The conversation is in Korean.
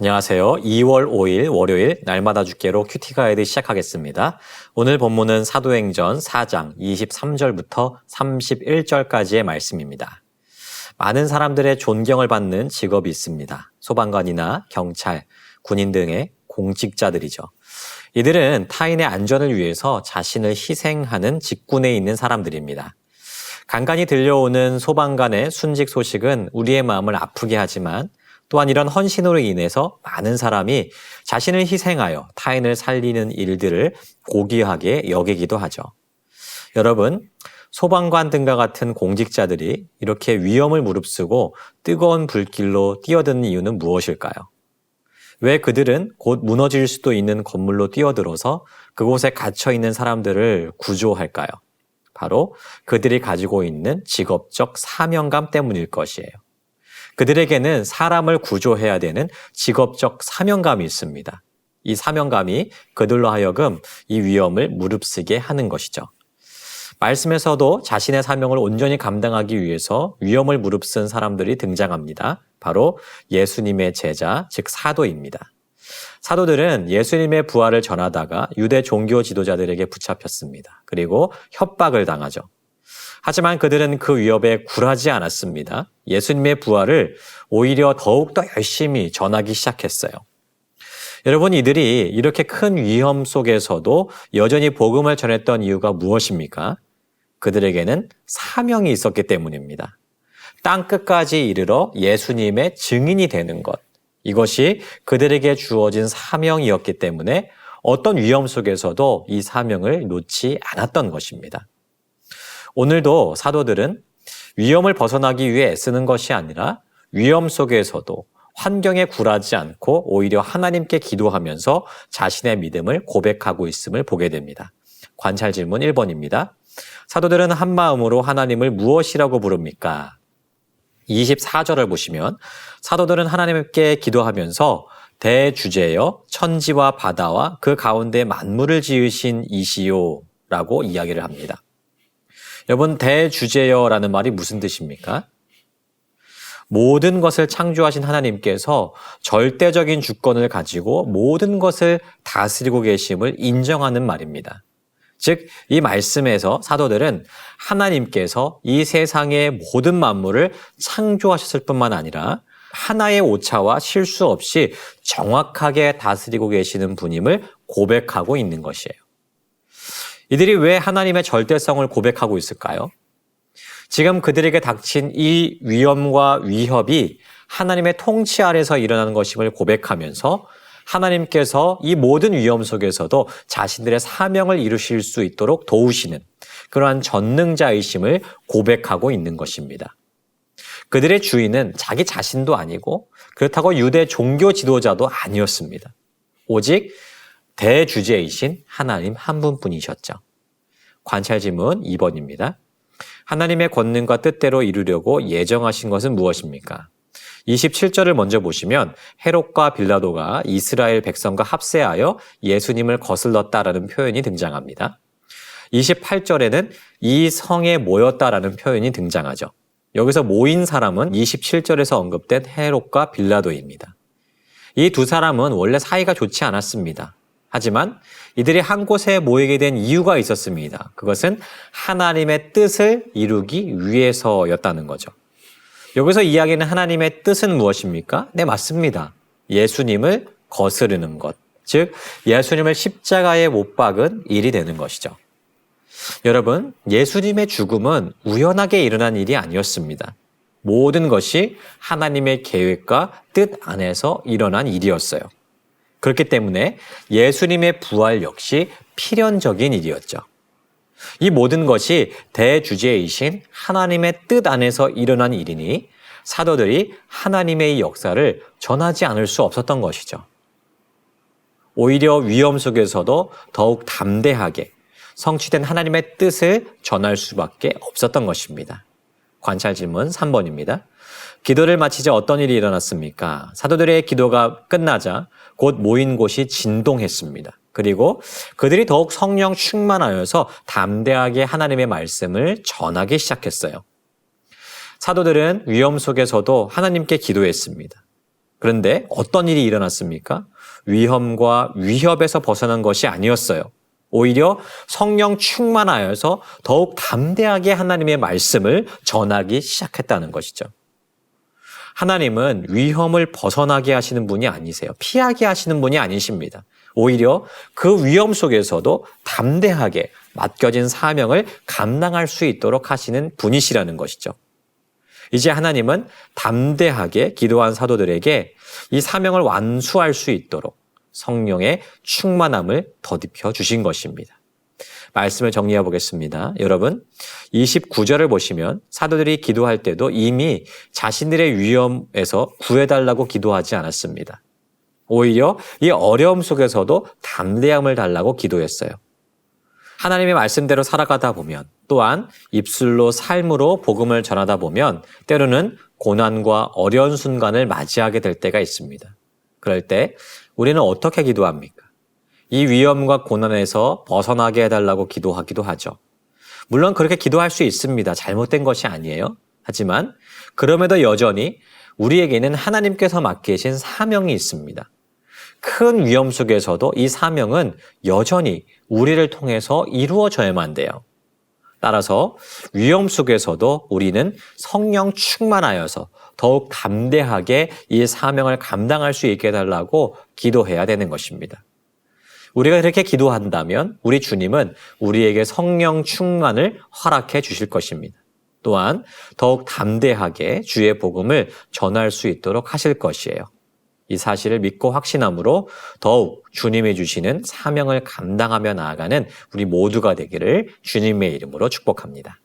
안녕하세요. 2월 5일 월요일 날마다 죽게로 큐티 가이드 시작하겠습니다. 오늘 본문은 사도행전 4장 23절부터 31절까지의 말씀입니다. 많은 사람들의 존경을 받는 직업이 있습니다. 소방관이나 경찰, 군인 등의 공직자들이죠. 이들은 타인의 안전을 위해서 자신을 희생하는 직군에 있는 사람들입니다. 간간히 들려오는 소방관의 순직 소식은 우리의 마음을 아프게 하지만 또한 이런 헌신으로 인해서 많은 사람이 자신을 희생하여 타인을 살리는 일들을 고귀하게 여기기도 하죠. 여러분, 소방관 등과 같은 공직자들이 이렇게 위험을 무릅쓰고 뜨거운 불길로 뛰어드는 이유는 무엇일까요? 왜 그들은 곧 무너질 수도 있는 건물로 뛰어들어서 그곳에 갇혀 있는 사람들을 구조할까요? 바로 그들이 가지고 있는 직업적 사명감 때문일 것이에요. 그들에게는 사람을 구조해야 되는 직업적 사명감이 있습니다. 이 사명감이 그들로 하여금 이 위험을 무릅쓰게 하는 것이죠. 말씀에서도 자신의 사명을 온전히 감당하기 위해서 위험을 무릅쓴 사람들이 등장합니다. 바로 예수님의 제자, 즉 사도입니다. 사도들은 예수님의 부활을 전하다가 유대 종교 지도자들에게 붙잡혔습니다. 그리고 협박을 당하죠. 하지만 그들은 그 위협에 굴하지 않았습니다. 예수님의 부활을 오히려 더욱더 열심히 전하기 시작했어요. 여러분, 이들이 이렇게 큰 위험 속에서도 여전히 복음을 전했던 이유가 무엇입니까? 그들에게는 사명이 있었기 때문입니다. 땅 끝까지 이르러 예수님의 증인이 되는 것. 이것이 그들에게 주어진 사명이었기 때문에 어떤 위험 속에서도 이 사명을 놓지 않았던 것입니다. 오늘도 사도들은 위험을 벗어나기 위해 애쓰는 것이 아니라 위험 속에서도 환경에 굴하지 않고 오히려 하나님께 기도하면서 자신의 믿음을 고백하고 있음을 보게 됩니다. 관찰 질문 1번입니다. 사도들은 한 마음으로 하나님을 무엇이라고 부릅니까? 24절을 보시면 사도들은 하나님께 기도하면서 대주제여 천지와 바다와 그 가운데 만물을 지으신 이시요 라고 이야기를 합니다. 여러분, 대주제여라는 말이 무슨 뜻입니까? 모든 것을 창조하신 하나님께서 절대적인 주권을 가지고 모든 것을 다스리고 계심을 인정하는 말입니다. 즉, 이 말씀에서 사도들은 하나님께서 이 세상의 모든 만물을 창조하셨을 뿐만 아니라 하나의 오차와 실수 없이 정확하게 다스리고 계시는 분임을 고백하고 있는 것이에요. 이들이 왜 하나님의 절대성을 고백하고 있을까요? 지금 그들에게 닥친 이 위험과 위협이 하나님의 통치 아래서 일어나는 것임을 고백하면서 하나님께서 이 모든 위험 속에서도 자신들의 사명을 이루실 수 있도록 도우시는 그러한 전능자이심을 고백하고 있는 것입니다. 그들의 주인은 자기 자신도 아니고 그렇다고 유대 종교 지도자도 아니었습니다. 오직 대주제이신 하나님 한 분뿐이셨죠. 관찰 지문 2번입니다. 하나님의 권능과 뜻대로 이루려고 예정하신 것은 무엇입니까? 27절을 먼저 보시면 헤롯과 빌라도가 이스라엘 백성과 합세하여 예수님을 거슬렀다라는 표현이 등장합니다. 28절에는 이 성에 모였다라는 표현이 등장하죠. 여기서 모인 사람은 27절에서 언급된 헤롯과 빌라도입니다. 이 두 사람은 원래 사이가 좋지 않았습니다. 하지만 이들이 한 곳에 모이게 된 이유가 있었습니다. 그것은 하나님의 뜻을 이루기 위해서였다는 거죠. 여기서 이야기는 하나님의 뜻은 무엇입니까? 네, 맞습니다. 예수님을 거스르는 것. 즉, 예수님을 십자가에 못 박은 일이 되는 것이죠. 여러분, 예수님의 죽음은 우연하게 일어난 일이 아니었습니다. 모든 것이 하나님의 계획과 뜻 안에서 일어난 일이었어요. 그렇기 때문에 예수님의 부활 역시 필연적인 일이었죠. 이 모든 것이 대주제이신 하나님의 뜻 안에서 일어난 일이니 사도들이 하나님의 역사를 전하지 않을 수 없었던 것이죠. 오히려 위험 속에서도 더욱 담대하게 성취된 하나님의 뜻을 전할 수밖에 없었던 것입니다. 관찰 질문 3번입니다. 기도를 마치자 어떤 일이 일어났습니까? 사도들의 기도가 끝나자 곧 모인 곳이 진동했습니다. 그리고 그들이 더욱 성령 충만하여서 담대하게 하나님의 말씀을 전하기 시작했어요. 사도들은 위험 속에서도 하나님께 기도했습니다. 그런데 어떤 일이 일어났습니까? 위험과 위협에서 벗어난 것이 아니었어요. 오히려 성령 충만하여서 더욱 담대하게 하나님의 말씀을 전하기 시작했다는 것이죠. 하나님은 위험을 벗어나게 하시는 분이 아니세요. 피하게 하시는 분이 아니십니다. 오히려 그 위험 속에서도 담대하게 맡겨진 사명을 감당할 수 있도록 하시는 분이시라는 것이죠. 이제 하나님은 담대하게 기도한 사도들에게 이 사명을 완수할 수 있도록 성령의 충만함을 더딥혀 주신 것입니다. 말씀을 정리해 보겠습니다. 여러분, 29절을 보시면 사도들이 기도할 때도 이미 자신들의 위험에서 구해달라고 기도하지 않았습니다. 오히려 이 어려움 속에서도 담대함을 달라고 기도했어요. 하나님의 말씀대로 살아가다 보면 또한 입술로 삶으로 복음을 전하다 보면 때로는 고난과 어려운 순간을 맞이하게 될 때가 있습니다. 그럴 때 우리는 어떻게 기도합니까? 이 위험과 고난에서 벗어나게 해달라고 기도하기도 하죠. 물론 그렇게 기도할 수 있습니다. 잘못된 것이 아니에요. 하지만 그럼에도 여전히 우리에게는 하나님께서 맡기신 사명이 있습니다. 큰 위험 속에서도 이 사명은 여전히 우리를 통해서 이루어져야만 돼요. 따라서 위험 속에서도 우리는 성령 충만하여서 더욱 담대하게 이 사명을 감당할 수 있게 해달라고 기도해야 되는 것입니다. 우리가 그렇게 기도한다면 우리 주님은 우리에게 성령 충만을 허락해 주실 것입니다. 또한 더욱 담대하게 주의 복음을 전할 수 있도록 하실 것이에요. 이 사실을 믿고 확신함으로 더욱 주님이 주시는 사명을 감당하며 나아가는 우리 모두가 되기를 주님의 이름으로 축복합니다.